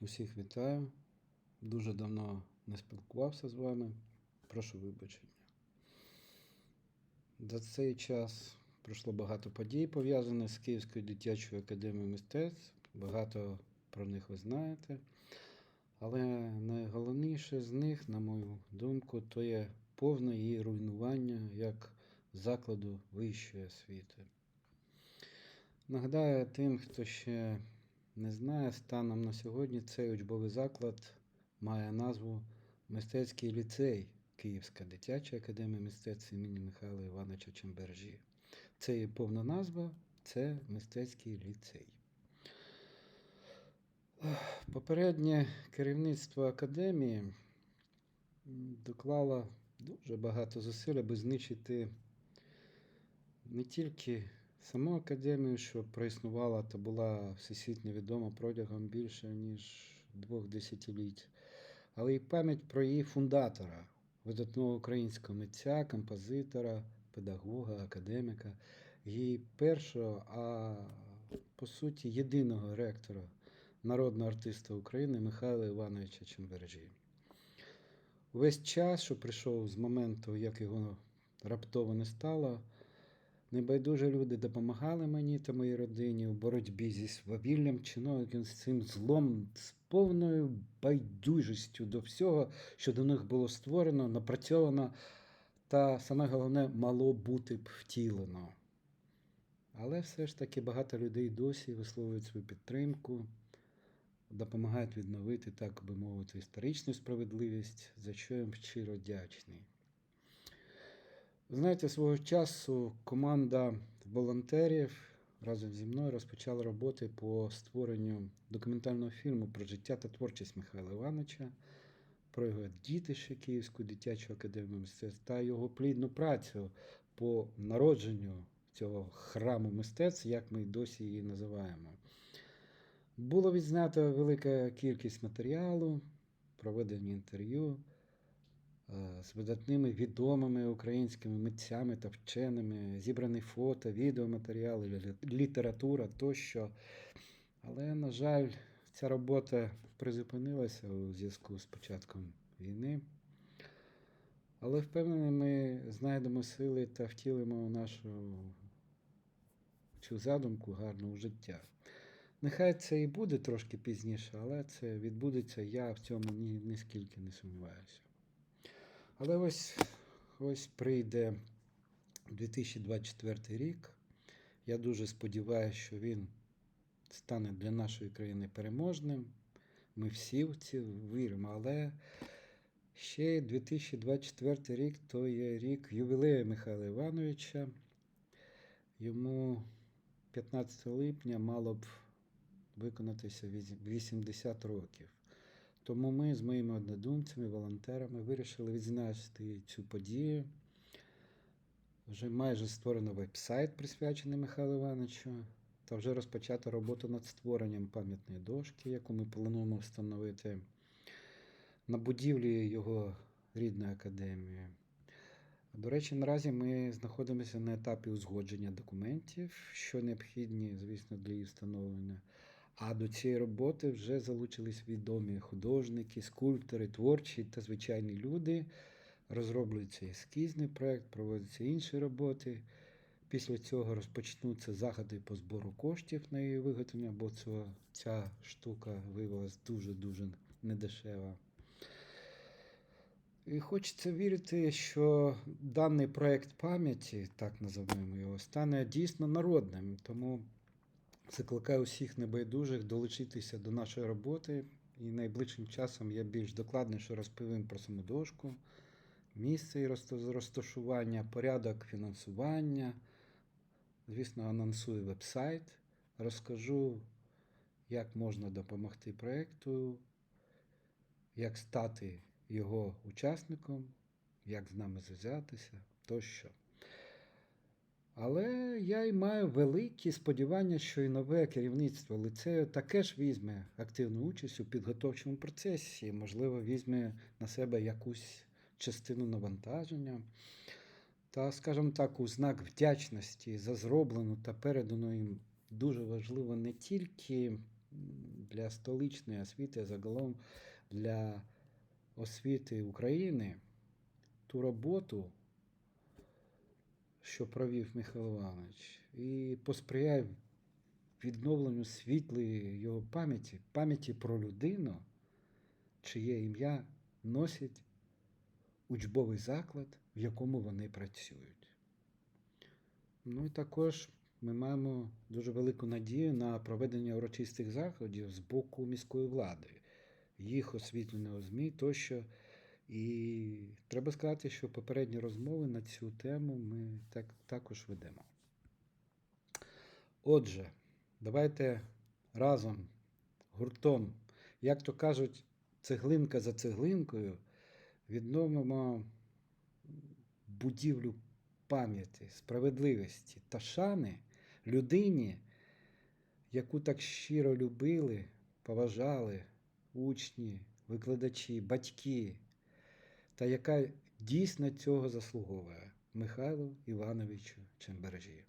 Усіх вітаю. Дуже давно не спілкувався з вами. Прошу вибачення. За цей час пройшло багато подій, пов'язаних з Київською дитячою академією мистецтв. Багато про них ви знаєте. Але найголовніше з них, на мою думку, то є повне її руйнування як закладу вищої освіти. Нагадаю тим, хто ще не знає, станом на сьогодні цей учбовий заклад має назву Мистецький ліцей Київська дитяча академія мистецтв імені Михайла Івановича Чембержі. Це її повна назва це мистецький ліцей. Попереднє керівництво академії доклало дуже багато зусиль, аби знищити не тільки саму академію, що проіснувала та була всесвітньо відома протягом більше ніж двох десятиліть, але й пам'ять про її фундатора, видатного українського митця, композитора, педагога, академіка, її першого, а по суті єдиного ректора, народного артиста України Михайла Івановича Чембержі. Увесь час, що прийшов з моменту, як його раптово не стало, небайдужі люди допомагали мені та моїй родині у боротьбі зі свавіллям чиновників з цим злом, з повною байдужістю до всього, що до них було створено, напрацьовано та саме головне мало бути б втілено. Але все ж таки багато людей досі висловлюють свою підтримку, допомагають відновити, так би мовити, історичну справедливість, за що їм щиро вдячний. Знаєте, свого часу команда волонтерів разом зі мною розпочала роботи по створенню документального фільму про життя та творчість Михайла Івановича, про його дітище Київську дитячу академію мистецтв та його плідну працю по народженню цього храму мистецтв, як ми досі її називаємо. Було відзнято велика кількість матеріалу, проведені інтерв'ю з видатними відомими українськими митцями та вченими, зібрані фото, відеоматеріали, література тощо. Але, на жаль, ця робота призупинилася у зв'язку з початком війни. Але впевнений, ми знайдемо сили та втілимо нашу цю задумку гарну у життя. Нехай це і буде трошки пізніше, але це відбудеться, я в цьому ні, ніскільки не сумніваюся. Але ось, ось прийде 2024 рік. Я дуже сподіваюся, що він стане для нашої країни переможним. Ми всі в це віримо, але ще 2024 рік то є рік ювілею Михайла Івановича. Йому 15 липня мало б виконатися 80 років. Тому ми з моїми однодумцями, волонтерами вирішили відзначити цю подію. Вже майже створено веб-сайт, присвячений Михайлу Івановичу, та вже розпочато роботу над створенням пам'ятної дошки, яку ми плануємо встановити на будівлі його рідної академії. До речі, наразі ми знаходимося на етапі узгодження документів, що необхідні, звісно, для її встановлення. А до цієї роботи вже залучились відомі художники, скульптори, творчі та звичайні люди. Розроблюється ескізний проект, проводяться інші роботи. Після цього розпочнуться заходи по збору коштів на її виготовлення, бо ця, штука виявилась дуже-дуже недешева. І хочеться вірити, що даний проект пам'яті, так називаємо його, стане дійсно народним. Тому закликаю усіх небайдужих долучитися до нашої роботи. І найближчим часом я більш докладніше розповім про саму дошку, місце і розташування, порядок фінансування. Звісно, анонсую веб-сайт, розкажу, як можна допомогти проєкту, як стати його учасником, як з нами зв'язатися тощо. Але я й маю великі сподівання, що і нове керівництво лицею таке ж візьме активну участь у підготовчому процесі, можливо, візьме на себе якусь частину навантаження. Та, скажімо так, у знак вдячності за зроблену та передану їм дуже важливо не тільки для столичної освіти, а загалом для освіти України ту роботу, що провів Михайло Іванович, і посприяв відновленню світлої його пам'яті, пам'яті про людину, чиє ім'я носить учбовий заклад, в якому вони працюють. Ну і також ми маємо дуже велику надію на проведення урочистих заходів з боку міської влади, їх освітленого ЗМІ тощо. І треба сказати, що попередні розмови на цю тему ми так, також ведемо. Отже, давайте разом, гуртом, як то кажуть, цеглинка за цеглинкою відновимо будівлю пам'яті, справедливості та шани людині, яку так щиро любили, поважали учні, викладачі, батьки, та яка дійсно цього заслуговує Михайлу Івановичу Чембержі.